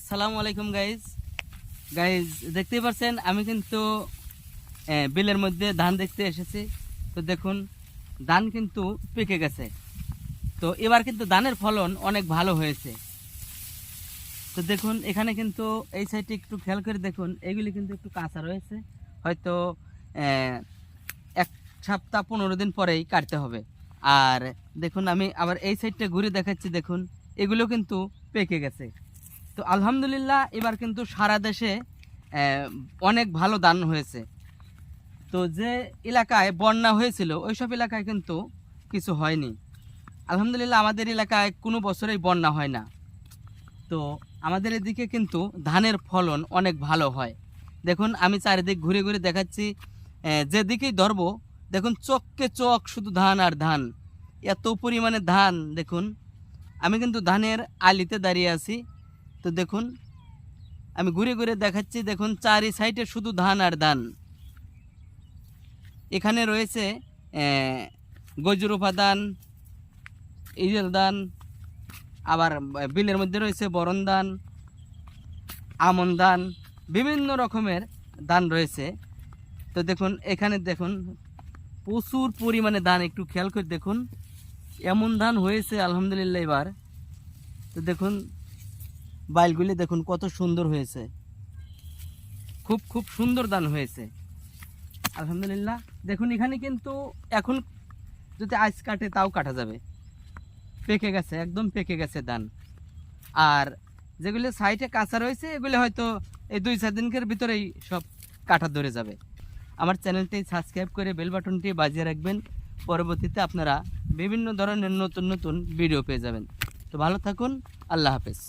আসসালামু আলাইকুম guys guys দেখতেই পাচ্ছেন আমি কিন্তু বিলের মধ্যে ধান দেখতে এসেছি। তো দেখুন, ধান কিন্তু পেকে গেছে। তো এবার কিন্তু ধানের ফলন অনেক ভালো হয়েছে। তো দেখুন, এখানে কিন্তু এই সাইডে একটু খেয়াল করে দেখুন, এগুলি কিন্তু একটু কাঁচা রয়েছে। হয়তো এক সপ্তাহ, পনেরো দিন পরেই কাটতে হবে। আর দেখুন, আমি আবার এই সাইডটা ঘুরে দেখাচ্ছি, দেখুন, এগুলো কিন্তু পেকে গেছে। তো আলহামদুলিল্লাহ, এবার কিন্তু সারা দেশে অনেক ভালো ধান হয়েছে। তো যে এলাকায় বন্যা হয়েছিল, ওইসব এলাকায় কিন্তু কিছু হয়নি। আলহামদুলিল্লাহ, আমাদের এলাকায় কোনো বছরেই বন্যা হয় না। তো আমাদের এদিকে কিন্তু ধানের ফলন অনেক ভালো হয়। দেখুন, আমি চারিদিক ঘুরে ঘুরে দেখাচ্ছি যেদিকেই ধরবো, দেখুন চককে চক শুধু ধান আর ধান। এত পরিমাণে ধান, দেখুন। আমি কিন্তু ধানের আলিতে দাঁড়িয়ে আছি। তো দেখুন আমি ঘুরে ঘুরে দেখাচ্ছি দেখুন চারি সাইডে শুধু ধান আর ধান। এখানে রয়েছে আহ, গজরুপা ধান ইজেল ধান আবার বিলের মধ্যে রয়েছে বরণ ধান আমন ধান বিভিন্ন রকমের ধান রয়েছে। তো দেখুন এখানে দেখুন প্রচুর পরিমাণে ধান একটু খেয়াল করে দেখুন। এমন ধান হয়েছে আলহামদুলিল্লাহ এবার। তো দেখুন বাইলগুলি দেখুন কত সুন্দর হয়েছে। খুব খুব সুন্দর দান হয়েছে। আলহামদুলিল্লাহ। দেখুন, এখানে কিন্তু এখন যদি আইস কাটে, তাও কাটা যাবে। পেকে গেছে, একদম পেকে গেছে দান। আর যেগুলো সাইডে কাঁচা রয়েছে, এগুলো হয়তো এই দুই, চার দিনের ভিতরেই সব কাটা ধরে যাবে। আমার চ্যানেলটি সাবস্ক্রাইব করে বেল বাটনটি বাজিয়ে রাখবেন। পরবর্তীতে আপনারা বিভিন্ন ধরনের নতুন নতুন ভিডিও পেয়ে যাবেন। তো ভালো থাকুন, আল্লাহ হাফেজ।